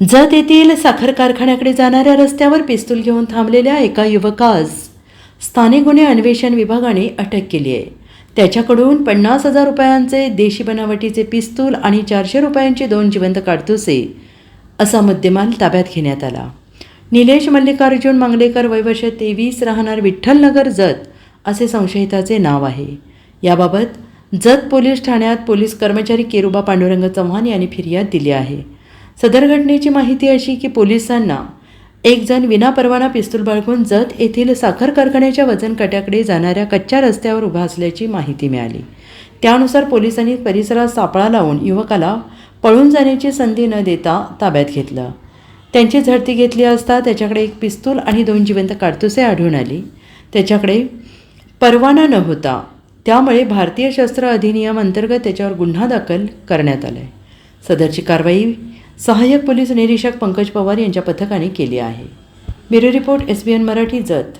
जत येथील साखर कारखान्याकडे जाणाऱ्या रस्त्यावर पिस्तूल घेऊन थांबलेल्या एका युवकास स्थानिक गुन्हे अन्वेषण विभागाने अटक केली आहे. त्याच्याकडून पन्नास हजार रुपयांचे देशी बनावटीचे पिस्तूल आणि चारशे रुपयांचे दोन जिवंत काडतुसे असा मुद्देमाल ताब्यात घेण्यात आला. निलेश मल्लिकार्जुन मांगलेकर वयवर्ष तेवीस राहणार विठ्ठलनगर जत असे संशयिताचे नाव आहे. याबाबत जत पोलीस ठाण्यात पोलीस कर्मचारी केरुबा पांडुरंग चव्हाण यांनी फिर्याद दिली आहे. सदर घटनेची माहिती अशी की पोलिसांना एक जण विनापरवाना पिस्तूल बाळगून जत येथील साखर कारखान्याच्या वजन कट्याकडे जाणाऱ्या कच्च्या रस्त्यावर उभा असल्याची माहिती मिळाली. त्यानुसार पोलिसांनी परिसरात सापळा लावून युवकाला पळून जाण्याची संधी न देता ताब्यात घेतलं. त्यांची झडती घेतली असता त्याच्याकडे एक पिस्तूल आणि दोन जिवंत काडतुसे आढळून आली. त्याच्याकडे परवाना न होता त्यामुळे भारतीय शस्त्र अधिनियम अंतर्गत त्याच्यावर गुन्हा दाखल करण्यात आला आहे सदरची कारवाई सहाय्यक पोलीस निरीक्षक पंकज पवार यांच्या पथकाने केली आहे. Bureau report S B N Marathi Jat.